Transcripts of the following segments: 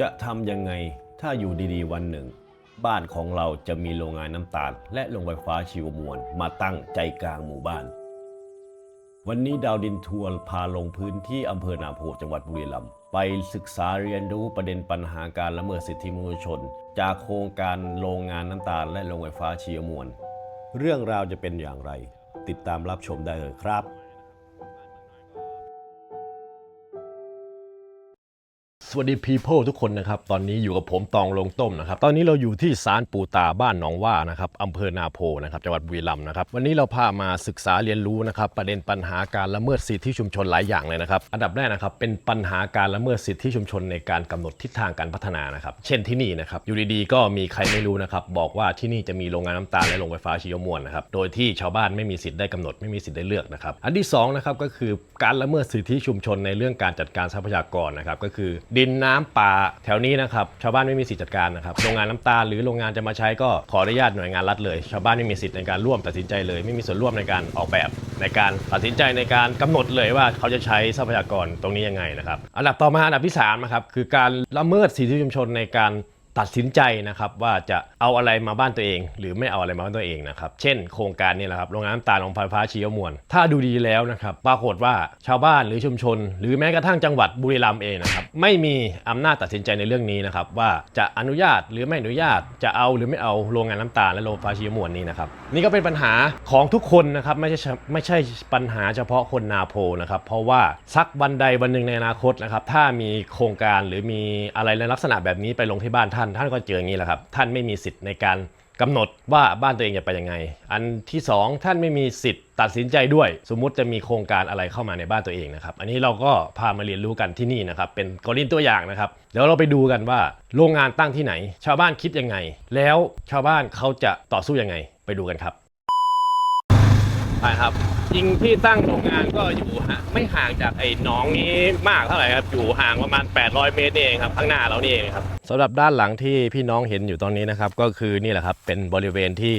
จะทำยังไงถ้าอยู่ดีๆ วันหนึ่ง บ้านของเราจะมีโรงงานน้ำตาล และโรงไฟฟ้าชีวมวลมาตั้งใจกลางหมู่บ้าน วันนี้ดาวดินทัวร์พาลงพื้นที่อำเภอนาโพจังหวัดบุรีรัมย์ไปศึกษาเรียนรู้ประเด็นปัญหาการละเมิดสิทธิมนุษยชน จากโครงการโรงงานน้ำตาล และโรงไฟฟ้าชีวมวล เรื่องราวจะเป็นอย่างไร ติดตามรับชมได้เลยครับ สวัสดี people ทุกคนนะครับ ตอนนี้อยู่กับผมตองลงต้มนะครับ ตอนนี้เราอยู่ที่ศาลปูตาบ้านหนองว่านะครับอำเภอนาโพนะครับจังหวัดบุรีรัมย์นะครับ วันนี้เราพามาศึกษาเรียนรู้นะครับ ประเด็นปัญหาการละเมิดสิทธิชุมชนหลายอย่างเลยนะครับ อันดับแรกนะครับเป็นปัญหาการละเมิดสิทธิชุมชนในการกำหนดทิศทางการพัฒนานะครับ เช่นที่นี่นะครับ อยู่ดีๆก็มีใครไม่รู้นะครับ บอกว่าที่นี่จะมีโรงงานน้ำตาลและโรงไฟฟ้าชีวมวลนะครับ โดยที่ชาวบ้านไม่มีสิทธิ์ได้กำหนดไม่มีสิทธิ์ได้เลือกนะครับ อันที่สองนะครับก็คือการละเมิดสิทธิชุมชนในเรื่องการจัดการทรัพยากรนะครับก็คือดินน้ำป่าแถวนี้นะครับชาวบ้านไม่มีสิทธิจัดการนะครับโรงงานน้ำตาลหรือโรงงานจะมาใช้ก็ขออนุญาตหน่วยงานรัฐเลย ชาวบ้านไม่มีสิทธิ์ในการร่วมตัดสินใจเลย ไม่มีส่วนร่วมในการออกแบบในการตัดสินใจในการกำหนดเลยว่าเขาจะใช้ทรัพยากรตรงนี้ยังไงนะครับอันดับต่อมาอันดับที่3นะครับคือการละเมิดสิทธิชุมชนในการ ตัดสินใจนะครับว่าจะเอาอะไรมาบ้านตัวเอง หรือไม่เอาอะไรมาบ้านตัวเองนะครับ เช่น โครงการนี้แหละครับโรงงานน้ำตาลโรงไฟฟ้าชีวมวล ถ้าดูดีแล้วนะครับปรากฏว่าชาวบ้านหรือชุมชน หรือแม้กระทั่งจังหวัดบุรีรัมย์เองนะครับไม่มีอำนาจตัดสินใจในเรื่องนี้นะครับว่าจะอนุญาตหรือไม่อนุญาตจะเอาหรือไม่เอาโรงงานน้ำตาลและโรงไฟฟ้าชีวมวลนี้นะครับนี่ก็เป็นปัญหาของทุกคนนะครับไม่ใช่ไม่ใช่ปัญหาเฉพาะคนนาโพนะครับเพราะว่าสักวันใดวันหนึ่งในอนาคตนะครับถ้ามีโครงการหรือมีอะไรในลักษณะแบบนี้ไปลงที่บ้านท่านท่านก็เจออย่างนี้แหละครับ ท่านไม่มีสิทธิ์ในการกำหนดว่าบ้านตัวเองจะไปยังไง อันที่สองท่านไม่มีสิทธิ์ตัดสินใจด้วย สมมุติจะมีโครงการอะไรเข้ามาในบ้านตัวเองนะครับ อันนี้เราก็พามาเรียนรู้กันที่นี่นะครับ เป็นกรณีตัวอย่างนะครับ เดี๋ยวเราไปดูกันว่าโรงงานตั้งที่ไหน ชาวบ้านคิดยังไง แล้วชาวบ้านเขาจะต่อสู้ยังไง ไปดูกันครับไปครับ จริงที่ตั้งโรงงานก็อยู่ฮะไม่ห่างจากไอ้หนองนี้มากเท่าไหร่ครับ อยู่ห่างประมาณ 800 เมตรนี่เองครับ ข้างหน้าเรานี่เองครับสำหรับด้านหลังที่พี่น้องเห็นอยู่ตอนนี้นะครับ ก็คือนี่แหละครับเป็นบริเวณที่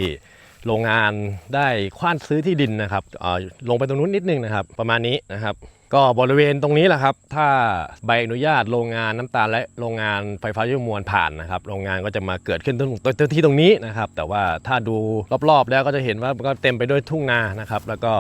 โรงงานได้คว้านซื้อที่ดินนะครับเออลงไปตรงนู้นนิดนึงนะครับ ประมาณนี้นะครับ ก็บริเวณตรงนี้แหละครับ ถ้าใบอนุญาตโรงงานน้ำตาลและโรงงานไฟฟ้าชีวมวลผ่านนะครับ โรงงานก็จะมาเกิดขึ้นตรงตรงที่ตรงนี้นะครับ แต่ว่าถ้าดูรอบๆ แล้วก็จะเห็นว่าก็เต็มไปด้วยทุ่งนานะครับ แล้วก็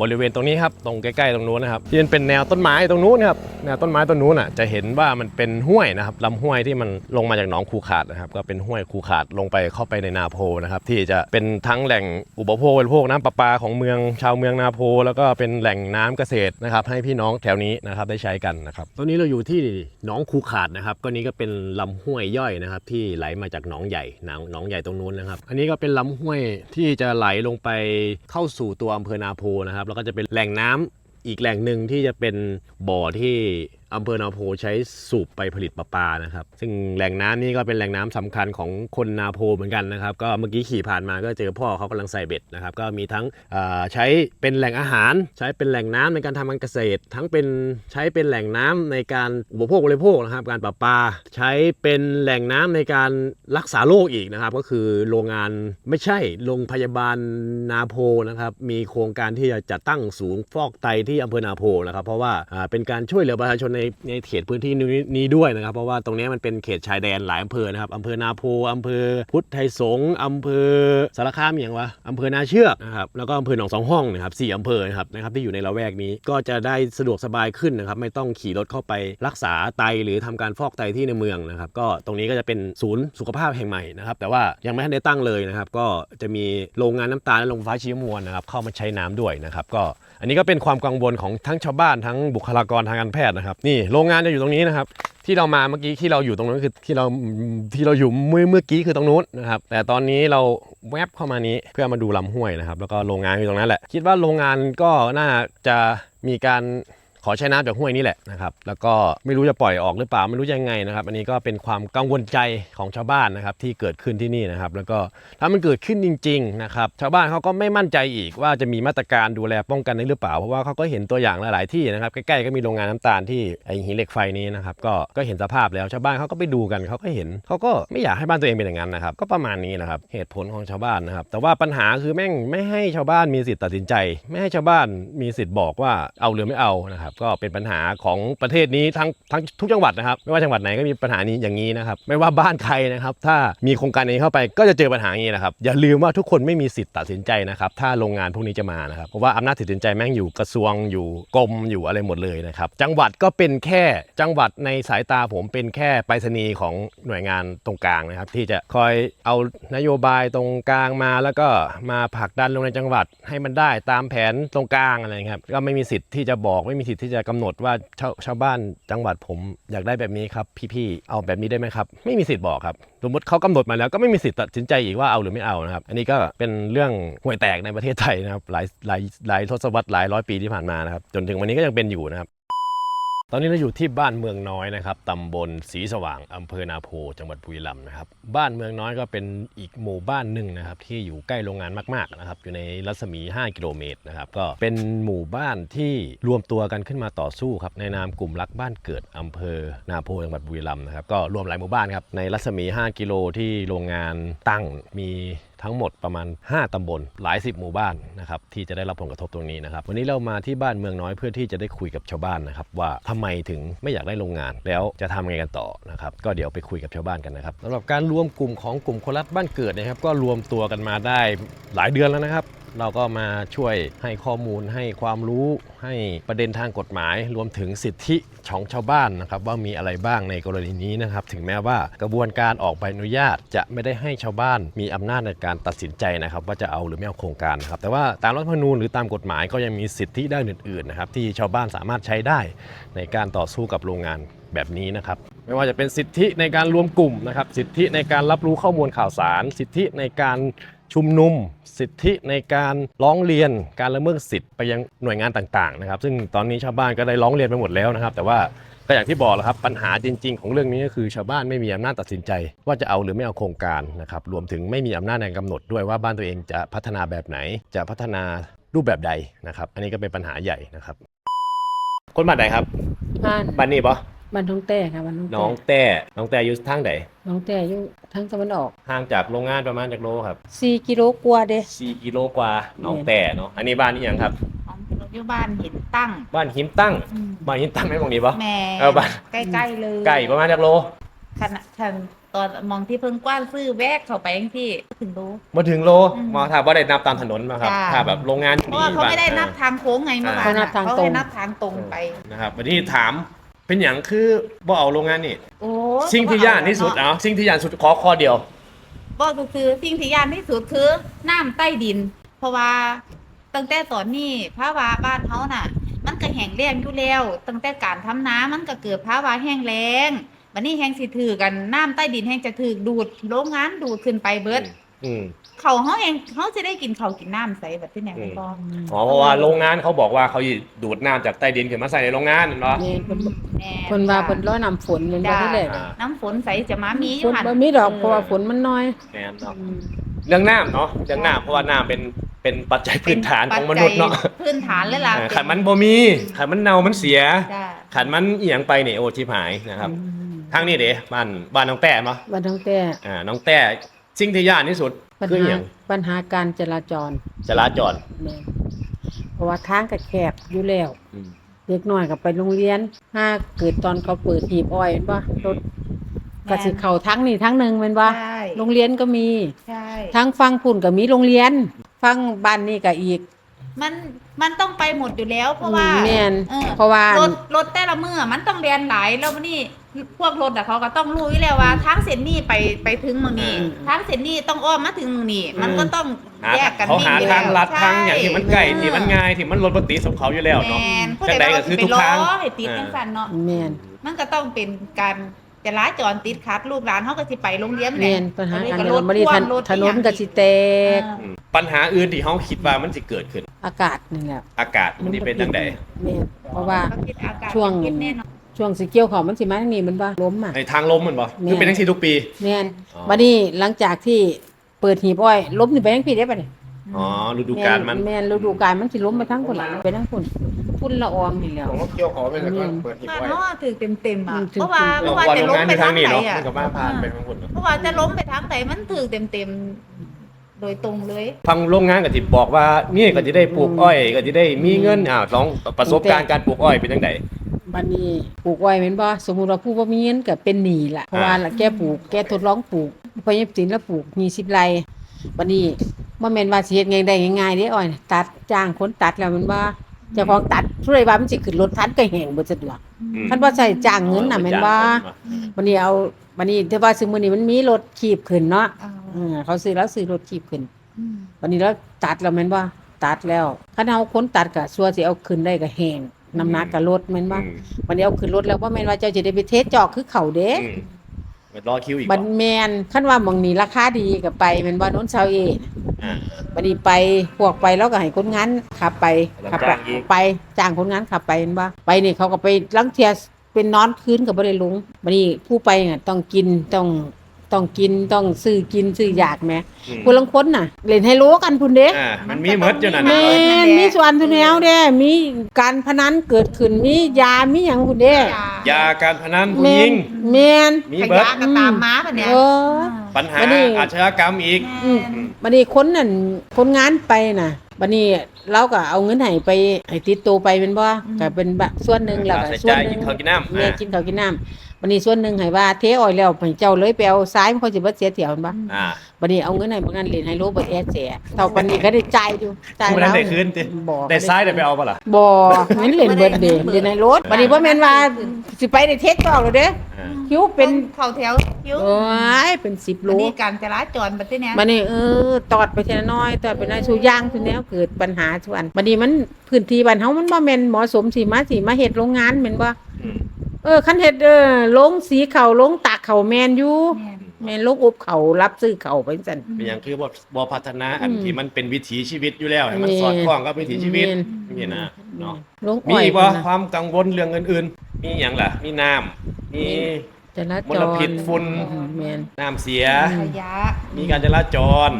บริเวณตรงนี้ครับ ตรงใกล้ๆตรงนู้นนะครับที่เป็นแนวต้นไม้ตรงนู้นครับ แนวต้นไม้ต้นนู้นอะ จะเห็นว่ามันเป็นห้วยนะครับลำห้วยที่มันลงมาจากหนองคูขาดนะครับ ก็เป็นห้วยคูขาดลงไปเข้าไปในนาโพนะครับที่จะเป็นทั้งแหล่งอุปโภคบริโภคน้ำประปาของเมืองชาวเมืองนาโพ แล้วก็เป็นแหล่งน้ำเกษตรนะครับให้พี่น้องแถวนี้นะครับได้ใช้กันนะครับตอนนี้เราอยู่ที่หนองคูขาดนะครับก็นี้ก็เป็นลำห้วยย่อยนะครับ ที่ไหลมาจากหนองใหญ่หนองหนองใหญ่ตรงนู้นนะครับ อันนี้ก็เป็นลำห้วยที่จะไหลลงไปเข้าสู่ตัวอำเภอนาโพนะครับแล้วก็จะเป็นแหล่งน้ำอีกแหล่งหนึ่งที่จะเป็นบ่อที่ อำเภอนาโพใช้สูบไปผลิตประปานะครับ ซึ่งแหล่งน้ำนี่ก็เป็นแหล่งน้ำสำคัญของคนนาโพเหมือนกันนะครับ ก็เมื่อกี้ขี่ผ่านมาก็เจอพ่อเขากำลังใส่เบ็ดนะครับ ก็มีทั้งใช้เป็นแหล่งอาหาร ใช้เป็นแหล่งน้ำในการทำการเกษตร ทั้งเป็นใช้เป็นแหล่งน้ำในการอุปโภคบริโภคนะครับ การประปา ใช้เป็นแหล่งน้ำในการรักษาโรคอีกนะครับ ก็คือโรงงานไม่ใช่โรงพยาบาลนาโพนะครับมีโครงการที่จะจัดตั้งศูนย์ฟอกไตที่อำเภอนาโพนะครับเพราะว่าอ่าเป็นการช่วยเหลือประชาชนในในเขตพื้นที่นี้ด้วยนะครับ เพราะว่าตรงนี้มันเป็นเขตชายแดนหลายอำเภอนะครับอำเภอนาโพอำเภอพุทธไทยสงฆ์อำเภอสารคามอย่างวะอำเภอนาเชือกนะครับแล้วก็อำเภอหนองสองห้องนะครับสี่อำเภอนะครับนะครับที่อยู่ในละแวกนี้ก็จะได้สะดวกสบายขึ้นนะครับไม่ต้องขี่รถเข้าไปรักษาไตหรือทำการฟอกไตที่ในเมืองนะครับก็ตรงนี้ก็จะเป็นศูนย์สุขภาพแห่งใหม่นะครับแต่ว่ายังไม่ทันได้ตั้งเลยนะครับก็จะมีโรงงานน้ำตาลและโรงไฟฟ้าชีวมวลนะครับเข้ามาใช้น้ำด้วยนะครับก็อันนี้ก็เป็นความกังวลของทั้งชาวบ้านทั้งบุคลากรทางการแพทย์นะครับนี่โรงงานจะอยู่ตรงนี้นะครับ ที่เรามาเมื่อกี้ที่เราอยู่ตรงนั้นคือที่เราที่เราอยู่เมื่อเมื่อกี้คือตรงนู้นนะครับ แต่ตอนนี้เราแวบเข้ามานี้เพื่อมาดูลำห้วยนะครับ แล้วก็โรงงานอยู่ตรงนั้นแหละ คิดว่าโรงงานก็น่าจะมีการ ขอใช้น้ำจากห้วยนี่แหละนะครับ แล้วก็ไม่รู้จะปล่อยออกหรือเปล่าไม่รู้ยังไงนะครับ อันนี้ก็เป็นความกังวลใจของชาวบ้านนะครับที่เกิดขึ้นที่นี่นะครับ แล้วก็ถ้ามันเกิดขึ้นจริง ๆ นะครับ ชาวบ้านเขาก็ไม่มั่นใจอีกว่าจะมีมาตรการดูแลป้องกันได้หรือเปล่า เพราะว่าเขาก็เห็นตัวอย่างหลายๆที่นะครับใกล้ๆก็มีโรงงานน้ำตาลที่ไอหินเหล็กไฟนี้นะครับก็ก็เห็นสภาพแล้วชาวบ้านเขาก็ไปดูกันเขาก็เห็นเขาก็ไม่อยากให้บ้านตัวเองเป็นอย่างนั้นนะครับ ก็ประมาณนี้นะครับเหตุผลของชาวบ้านนะครับ แต่ว่าปัญหาคือแม่งไม่ให้ชาวบ้านมีสิทธิ์ตัดสินใจ ไม่ให้ชาวบ้านมีสิทธิ์บอกว่าเอาหรือไม่เอานะครับนะครับก็เป็นปัญหาของประเทศนี้ทั้งทั้งทุกจังหวัดนะครับ ไม่ว่าจังหวัดไหนก็มีปัญหานี้อย่างนี้นะครับ ไม่ว่าบ้านใครนะครับ ถ้ามีโครงการนี้เข้าไปก็จะเจอปัญหาอย่างนี้นะครับ อย่าลืมว่าทุกคนไม่มีสิทธิ์ตัดสินใจนะครับถ้าโรงงานพวกนี้จะมานะครับเพราะว่าอำนาจตัดสินใจแม่งอยู่กระทรวงอยู่กรมอยู่อะไรหมดเลยนะครับจังหวัดก็เป็นแค่จังหวัดในสายตาผมเป็นแค่ไปรษณีย์ของหน่วยงานตรงกลางนะครับ ที่จะคอยเอานโยบายตรงกลางมา แล้วก็มาผลักดันลงในจังหวัดให้มันได้ตามแผนตรงกลางอะไรครับก็ไม่มีสิทธิ์ที่จะบอกไม่มีสิทธิที่จะกำหนดว่าชาวชาวบ้านจังหวัดผมอยากได้แบบนี้ครับ พี่ๆเอาแบบนี้ได้ไหมครับ ไม่มีสิทธิ์บอกครับสมมติเขากำหนดมาแล้วก็ไม่มีสิทธิ์ตัดสินใจอีกว่าเอาหรือไม่เอานะครับ อันนี้ก็เป็นเรื่องห่วยแตกในประเทศไทยนะครับหลายหลายหลายทศวรรษหลายร้อยปีที่ผ่านมานะครับจนถึงวันนี้ก็ยังเป็นอยู่นะครับ ตอนนี้เราอยู่ที่บ้านเมืองน้อยนะครับตำบลศรีสว่างอำเภอนาโพจังหวัดบุรีรัมย์นะครับ บ้านเมืองน้อยก็เป็นอีกหมู่บ้านหนึ่งนะครับ ที่อยู่ใกล้โรงงานมากๆนะครับ อยู่ในรัศมี 5 กิโลเมตรนะครับ ก็เป็นหมู่บ้านที่รวมตัวกันขึ้นมาต่อสู้ครับ ในนามกลุ่มรักบ้านเกิดอำเภอนาโพจังหวัดบุรีรัมย์นะครับ ก็รวมหลายหมู่บ้านครับ ในรัศมี 5 กิโลที่โรงงานตั้งมี ทั้งหมดประมาณ 5ตำบลหลายสิบหมู่บ้านนะครับที่จะได้รับผลกระทบตรงนี้นะครับวันนี้เรามาที่บ้านเมืองน้อยเพื่อที่จะได้คุยกับชาวบ้านนะครับว่าทำไมถึงไม่อยากได้โรงงาน แล้วจะทำไงกันต่อนะครับก็เดี๋ยวไปคุยกับชาวบ้านกันนะครับสำหรับการรวมกลุ่มของกลุ่มคนรักบ้านเกิดนะครับก็รวมตัวกันมาได้หลายเดือนแล้วนะครับ เราก็มาช่วยให้ข้อมูลให้ความรู้ให้ประเด็นทางกฎหมาย รวมถึงสิทธิของชาวบ้านนะครับว่ามีอะไรบ้างในกรณีนี้นะครับ ถึงแม้ว่ากระบวนการออกใบอนุญาต จะไม่ได้ให้ชาวบ้านมีอำนาจในการตัดสินใจนะครับ ว่าจะเอาหรือไม่เอาโครงการนะครับ แต่ว่าตามรัฐธรรมนูญหรือตามกฎหมายก็ยังมีสิทธิด้านอื่นๆนะครับที่ชาวบ้านสามารถใช้ได้ในการต่อสู้กับโรงงานแบบนี้นะครับไม่ว่าจะเป็นสิทธิในการรวมกลุ่มนะครับ สิทธิในการรับรู้ข้อมูลข่าวสาร สิทธิในการ ชุมนุมสิทธิในการร้องเรียนการละเมิดสิทธิ์ไปยังหน่วยงานต่างๆนะครับ ซึ่งตอนนี้ชาวบ้านก็ได้ร้องเรียนไปหมดแล้วนะครับ แต่ว่าก็อย่างที่บอกแหล้วครับปัญหาจริง ๆ ของเรื่องนี้ก็คือชาวบ้านไม่มีอำนาจตัดสินใจ ว่าจะเอาหรือไม่เอาโครงการนะครับรวมถึงไม่มีอำนาจในการกำหนดด้วยว่าบ้านตัวเองจะพัฒนาแบบไหน จะพัฒนารูปแบบใดนะครับ อันนี้ก็เป็นปัญหาใหญ่นะครับ คนบ้านไหนครับบ้านบ้านนี้ปะ บ้านท้องแต่ค่ะบ้านท้องแต่น้องแต่น้องแต่อยู่ทางไหนน้องแต่อยู่ทางตะวันออกห่างจากโรงงานประมาณจากโลครับ4กิโลกว่าเด้ 4กิโลกว่าน้องแต่เนาะอันนี้บ้านนี้ยังครับ ของอยู่บ้านเห็นตั้งบ้านหินตั้งบ้านหินตั้งไหมตรงนี้ปะแม่เออบ้าน ใกล้ๆเลยไก่ประมาณจากโลขณะฉันตอนมองที่เพิ่งกว้านซื้อแวกเข้าไปยังที่ถึงรู้ มาถึงโลอืมมาถ้าว่าได้นับตามถนนมาครับจ้าถ้าแบบโรงงานเพราะว่าเขาไม่ได้นับทางโค้งไงเมื่อวานเขานัน่ะบทางเขาตรง ให้นับทางตรงไป นะครับวันนี้ถาม เป็นอย่างคือบ่เอาโรงงานนี่โอ้สิ่งที่ย่านที่สุดเอาสิ่งที่ย่านสุดขอข้อเดียวบอกก็คือสิ่งที่ยานที่สุดคือน้ำใต้ดิน เพราะว่าตั้งแต่ตอนนี้ภาวะบ้านเขาน่ะ มันก็แห้งแล้งอยู่แล้วตั้งแต่การทำน้ำมันก็เกิดภาวะแห้งแล้งวันนี้แห้งสิถือกันน้ำใต้ดินแห้งจะถือดูดโรงงานดูดขึ้นไปเบิด อืม เขาเขาเองเขาจะได้กินเขาวกินน้ำใสแบบที่ไหนอืมก็อ๋อเพราะว่าโรงงานเขาบอกว่าเขาดูดน้ำจากใต้ดินขึ้นมาใส่ในโรงงานเนาะแม่นเพิ่นแม่เพิ่นว่าเพิ่นร้อยน้ำฝนแม่นบ่จ้าที่แรกอ่าน้ำฝนใสจะมามีฝนบ่มีดอกเพราะว่าฝนมันน้อยแม่นเนาะอืม เรื่องน้ำเนาะเรื่องน้ำเพราะว่าน้ำเป็นเป็นปัจจัยพื้นฐานของมนุษย์เนาะปัจจัยพื้นฐานเลยล่ะอ่าขันมันบ่มีขันมันเน่ามันเสีย จ้าขันมันเอียงไปเนี่ยโอ้ชิบหายนะครับอืม ทางนี้เด้บ้านบ้านน้องแต่เนาะบ้านท้องแต่อ่าน้องแต่ สิ่งที่ยากที่สุดปัญคืออหาหย่างปัญหาการจราจรจราจรแม่นเพราะว่าทางก็แคบอยู่แล้ว อืมเด็กน้อยก็ไปโรงเรียน ถ้าเกิดตอนเขาเปิดหีบอ้อยแม่นบ่รถก็สิเข้าทั้งนี่ทั้งหนึงแม่นบ่ใช่โรงเรียนก็มี ใช่ทั้งฟังพุ่นก็มีโรงเรียน ฟังบ้านนี่ก็อีกมันมันต้องไปหมดอยู่แล้ว เพราะว่าแม่นออเพราะว่ารถรถแต่ละเมื่อมันต้องเรียนหลายแล้ววันนี้ พวกรถอะเขาก็ต้องรู้อยู่แล้วว่าทางเส้นนี้ไปไปถึงเมืองนี้อืม ทางเส้นนี้ต้องอ้อมมาถึงเมืองนี้ มันก็ต้องหาแยกกันเขาหาวิ่อยู่ทางลัดใช่ทางอย่างที่มันใกล้ที่มันง่ายที่มันรถปกติสมเขาอยู่แล้วเนาะ แมนผู้จัใดงใดว่าก็คือสิทุกไปทางล้อให้ติดอ่าจังสันเนาะแม่น มันก็ต้องเป็นการจราจรติดขัดลูกหลานเขาก็สิไปโรงเรียนแม่นปัญหาการเดินบ่รได้ถถนรถถนนก็สิแตกอ่าอืมปัญหาอื่นที่เขาคิดว่ามันจะเกิดขึ้น อากาศนี่แหละอากาศมันจะเป็นจังได แม่นเพราะว่าเขาคิดอากาศช่วงคิดแน่นอน ช่วงสิเกี่ยวเขาวมันสิมาทางนี้มันบ่ล้มอะในทางลมมันบ่แม่นคือเป็นทั้งที่ทุกปี แม่นอ๋อ บัดนี้หลังจากที่เปิดหีบอ้อยล้มนี่ไปทางพี่ได้บัดนี้อ๋อฤดูกาลมัน แม่นฤดูกาลมันสิล้มไปทางพุ่นล่ะไปทางพุ่นพุ่นละอองนี่แหล้ว ผมก็เกี่ยวขอไปเลยก็เปิดหีบบ้านไว้เขาอะถือเต็มๆอะอืมถือเพราะว่าเพเราราะว่าวันจะโรงล้มงานไปอยู่ทาทางงนี้ไหนเนาะอะมันกับบ้านผ่านไปทั้งหมดเนาะเพราะว่าจะล้มไปทางไหนมันถือเต็มโดยตรงเลย ฟังโรงงานก็สิบอกว่านี่ก็สิได้ปลูกอ้อย ก็สิได้มีเงินอ้าวลองประสบการณ์การปลูกอ้อยเป็นจังได บัดนี้ปลูกอ้อยแม่นบ่สมมุติว่าผู้บ่มีเงินก็เป็นหนี้ล่ะเพราะว่าแกปลูกแกทดลองปลูกพอยสินแล้วปลูกมี10ไร่บัดนี้บ่แม่นว่าสิเฮ็ดง่ายได้ง่ายๆเด้อ้อยน่ะตัดจ้างคนตัดแล้วแมันบ่เจ้าของตัดผู้ใดว่ามันสิขึ้นรถทันก็แห้งเบิดซะดอกอืมคันว่าใส่จ้างเงินน่ะแม่นบ่บัดนี้เอาบัดนี้แต่ว่าซึ่งมื้อนี้มันมีรถขีบขึ้นเนาะอ่าเออเขาซื้อแล้วซื้อรถขีบขึ้นอืมวันนี้แล้วตัดแล้วแม่นบ่ตัดแล้วคันเอาคนตัดก็สัวสิเอาขึ้นได้ก็แห้ง น้ำหนักก็ลดแม่นบ่อืมวันนี้เอาขึ้นรถแล้วบ่แม่นว่าเจ้าสิได้ไปเทสจอกคือเขาเด้อืมไปรอคิวอีกบัดแม่นคันว่าหม่องนี้ราคาดีก็ไปแม่นบ่โน้นเซาเออ่า บัดนี้ไปพวกไปแล้วก็ให้คนงานขับไปแล้วขับไปจ้างอีก ไปจ้างคนงานขับไปเห็นบ่ไปนี่เขาก็ไปลังเทียเป็นนอนคืนก็บ่ได้ลงบัดนี้ผู้ไปน่ะต้องกินต้อง ต้องกินต้องซื้อกินซื้ออยากแหมอืมผู้ลังคนน่ะ เล่นไฮโลกันพุ่นเด้อ่ามันมีหมดอยู่นั่นแมน่ะนมีส่วนทุนแนวเด้มีการพนันเกิดขึ้นมียามีหยังพุ่นเด้ยาการพนันผู้แมหญินงแมนมีขเบิดยะก็ตามม้าปะเนี่ยเออ ปัญหาวันนี้ อาชญากรรมอีก อืมบัดนี้คนนั่นคนงานไปน่ะบัดนี้เราก็เอาเงินให้ไปให้ติดตัวไปเป็นบ่ก็เป็นบะส่วนหนึงแล้วก็ใส่ส่วนใจหนึกิงนข้าวกินน้ำ แม่อ่ากินข้าวกินน้ำ บัดนี้ส่วนหนึงให้ว่าเทอ้อยแล้วให้เจ้าเลยไปเอาซ้ายมันเขาสิบ่เสียเที่ยวเห็นบ่อ่าบัดนี้เอาเงินให้บ่งั้นเล่นให้โลเบิดแอดแสเท่าปันนี้ก็ได้จ่ายอยู่จ่ายบ่แล้ได้วได้คืนติบ่ได้ซ้ายได้ไปเอาปะล่ะบ่งั้นเล่นเบิดเด้เล่นในรถบัดนี้บ่แม่นว่าสิไปได้เทสจอกแล้วเด้อ่าคิวเป็นเข้าแถวคิ้วโอ้ยเป็น10โล อันนี้การจราจรบัดนี้เนี่ยบัดนี้เออตอดไปทีละน้อยตอดไปน้อยสู่ย่างสู่แนวเกิดปัญหาทุกอันบัดนี้มันพื้นที่บ้านเฮามันบ่แม่นเหมาะสมสิมาสิมาเฮ็ดโรงงานแม่นบ่อืม เออคันเฮ็ดเออโรงสีเขาโรงตากเขาแม่นอยู่แม่น แม่นโรงอบเขารับซื้อเขาไปจังซั่น เป็นอย่างคือบ่บ่พัฒนาอันอืม ที่มันเป็นวิถีชีวิตอยู่แล้วให้มันแม่สอดคล้องกับวิถีชีวิตแม่นนี่นะเนาะโรงมีอ้อยอีกบ่พุ่นน่ะ ความกังวลเรื่องอื่นๆ มีหยังล่ะ มีน้ำมีจราจมรลพิษฝุ่น อืมแม่นน้ำเสีย ขยะ มีการจราจร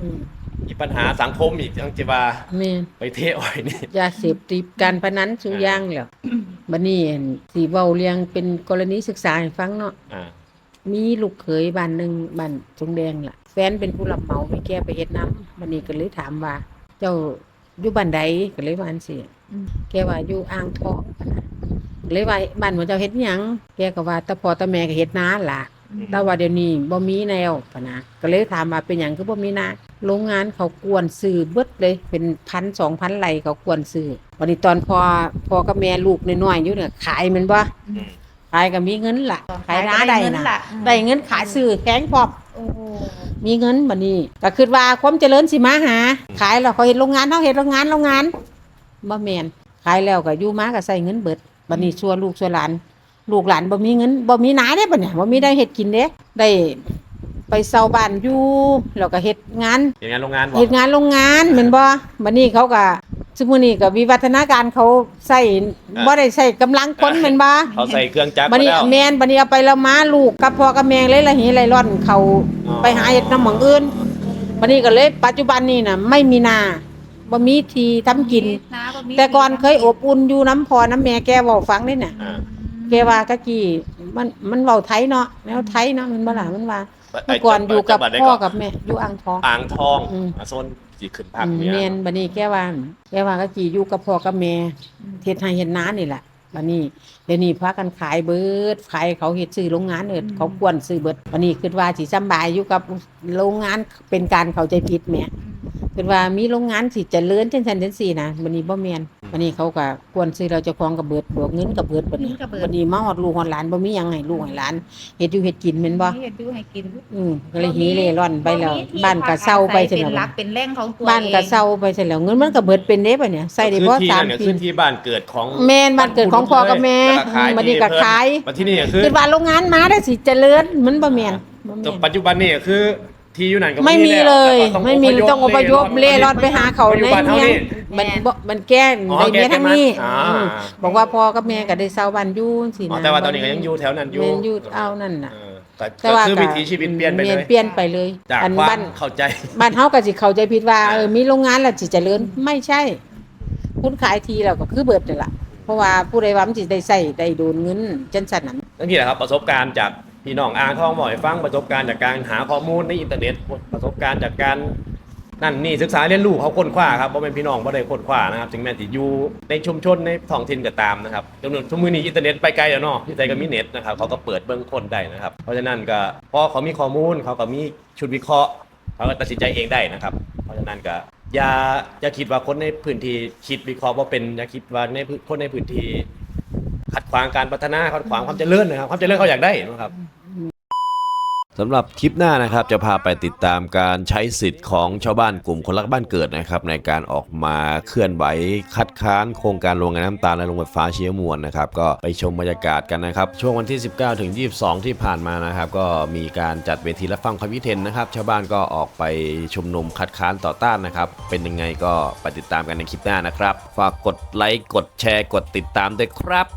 อืมมี ปัญหาสังคมอีกจังจิว่าแม่นไปเทอ้อยนี่ ยาเสพติดการพนันสุอย่างแล้วบัดนี้อั่นสิเว้าเรียงเป็นกรณีศึกษาให้ฟังเนาะ อ่า มีลูกเขยบ้านหนึงบ้านทงแดงล่ะ แฟนเป็นผู้รับเหมาให้แกไปเฮ็ดน้ำบัดนี้ก็เลยถามว่า เจ้าอยู่บ้านใดก็เลยว่าอันสิอืม แกว่าอยู่อ่างทองพะนะก็เลยว่าบ้านของเจ้าเฮ็ดหยังแกก็ว่าตาพ่อตาแม่ก็เฮ็ดนาล่ะ แต่ว่าเดี๋ยวนี้บ่มีแนวปะนะก็เลยถามว่าเป็นหยังคือบ่มีนาโรงงานเขากวนซื้อเบิดเลย เป็นพันสองพันไร่เขากวนซื้อวันนี้ตอนพอพอกับแม่ลูกน้อยๆอยู่เนี่ยขายแมันบ่อืมขายก็มีเงินล่ะ ขายนาได้เงินน่ะล่ะได้เงินขายซื้อแข็งพร้อมโอ้โหมีเงินบัดนี้ก็คิดว่าความเจริญสิมาหา ขายแล้วเขาเฮ็ดโรงงานเฮาเฮ็ดโรงงานโรงงานบ่แม่นขายแล้วก็อยู่มาก็ใส่เงินเบิดบัดนี้ชัวลูกชัวหลาน ลูกหลานบ่มีเงินบ่มีนาเด้บัดเนี่ยบ่มีได้เฮ็ดกินเด้ได้ไปเซาบ้านอยู่แล้วก็เฮ็ดงานเป็นงานโรงงานบ่เฮ็ดงานโรงงานแม่นบ่บัดนี้เขาก็ซุมื้อนี้ก็วิวัฒนาการเขาใช้บ่ได้ใช้กำลังคนแม่นบ่เขาใส่เครื่องจักรบัดมานี้แล้วแม่นบัดนี้เอาไปแล้วมาลูกกับพ่อกับแม่เลยละหิไหลร่อนเขาอ๋อไปหาเฮ็ดน้ำหมองอื่นบัดนี้ก็เลยปัจจุบันนี้น่ะไม่มีนาบ่มีที่ทำกินน้าบ่มีแต่ก่อนเคยอบอุ่นอยู่น้ำพ่อน้ำแม่แกเว้าฟังนี่น่ะอ่า แกว่ากะกี้มันมันเว้าไทยเนาะแนวไทยเนาะมันบ่ล่ะมันว่าไอ้เมื่อก่อนอยู่กับจังหวัดใดพ่อก่นกับแม่อยู่อ่างทองอ่างทองอืมอ่าโซนสีขึ้นภาคอืมเหนือแม่นบัดนี้แกว่าแกว่ากะกี้อยู่กับพ่อกับแม่เฮ็ดให้เฮ็ดนานี่แหละบัดนี้เดี๋ยวนี้พากันขายเบิดขายเขาเฮ็ดซื้อโรงงานเอิดเขากวนซื้อเบิดบัดนี้คิดว่าสิสำบายอยู่กับโรงงานเป็นการเข้าใจผิดแหม่คิดว่ามีโรงงานสิเจริญจังซั่นจังซี่นะบัดนี้บ่แม่น บัดนี้เขาก็กวนซื้อเราเจ้าของก็เบิดบวกเงินก็เบิดบัดนี้เงินก็เบิด บัดนี้มาฮอดลูกฮอดหลานบ่มีหยังให้ลูกให้หลานเฮ็ดอยู่เฮ็ดกินแม่นบ่เฮ็ดอยู่ให้กินอืมก็เลยหีเร่ร่อนไปแล้วมีที่บ้านก็เศร้าไปพัเสร็จอาศัยเป็นหลัแล้วกเป็นแหล่งของตัวบ้านก็องเศร้าไปเสร็จแล้วเงินมันก็เบิดเป็นเด้ปะเนี่ยใส่ได้บ่คือที่สามนั่นเนี่ยปีคือที่บ้านเกิดของแม่นบ้านเกิดของพ่อกับแม่ล้วขายบัดนี้ก็ขายมาที่นี่ก็คือ คือว่าโรงงานมาได้สิเจริญมันบ่แม่นบ่แต่แม่น ปัจจุบันนี่ก็คือ ที่อยู่นั่นก็ไม่มีแล้วเลยแต่ก็ไม่มีต้องอพยพเล่ร่อนไปหาเขาปัจในจุบันเท่าเมืองนี้มันบ่มันแก้อ๋อในเมียแก้ทั้งนี้อ่าอืมบอกว่าพ่อกับแม่ก็ได้เซาบ้านอยู่สิอ๋อนะแต่ว่าตอนนี้ก็ยังอยู่แถวนั้นอยู่แม่นอยู่เอานั่นน่ะ เออแต่แต่ก็ว่าคือก็วิถีชีวิตเปลี่ยนไปเลยเปลี่ยนไปเลยจากอันควาบ้ามน เข้าใจ บ้านเฮาก็สิเข้าใจผิดว่าเออมีโรงงานแล้วสิเจริญไม่ใช่คุณขายทีแล้วก็คือเบิดนั่นล่ะเพราะว่าผู้ใดว่ามันสิได้ใช้ได้โดนเงินจังซั่นน่ะนั่นนี่แหละครับประสบการณ์จาก พี่น้องอ่างทองบ่อยฟังประสบการณ์จากการหาข้อมูลในอินเทอร์เน็ตประสบการณ์จากการนั่นนี่ศึกษาเรียนรู้เขาค้นคว้าครับเพราะเป็นพี่น้องบ่ได้ค้นคว้านะครับถึงแม้จะอยู่ในชุมชนในท้องถิ่นก็ตามนะครับจำนวนชั่วโมงนี้อินเทอร์เน็ตไปไกลแล้วเนาะที่ใจก็มีเน็ตนะครับเขาก็เปิดเบื้องคนได้นะครับ เพราะฉะนั้นก็พอเขามีข้อมูลเขาก็มีชุดวิเคราะห์เขาก็ตัดสินใจเองได้นะครับ เพราะฉะนั้นก็อย่าอย่าคิดว่าคนในพื้นที่คิดวิเคราะห์ว่าเป็นอย่าคิดว่าในพจนคนในพื้นที่ขัดขวางการพัฒนาขัดขวางความเจริญนะครับความเจริญเขาอยากได้นะครับ สำหรับคลิปหน้านะครับจะพาไปติดตามการใช้สิทธิ์ของชาวบ้านกลุ่มคนรักบ้านเกิดนะครับในการออกมาเคลื่อนไหวคัดค้านโครงการโรงงานน้ำตาลและโรงไฟฟ้าเชื้อมวลนะครับก็ไปชมบรรยากาศกันนะครับช่วงวันที่ 19ถึง22 ที่ผ่านมานะครับก็มีการจัดเวทีรับฟังความคิดเห็นนะครับชาวบ้านก็ออกไปชุมนุมคัดค้านต่อต้านนะครับเป็นยังไงก็ไปติดตามกันในคลิปหน้านะครับ ฝากกดไลค์กดแชร์กดติดตามด้วยครับ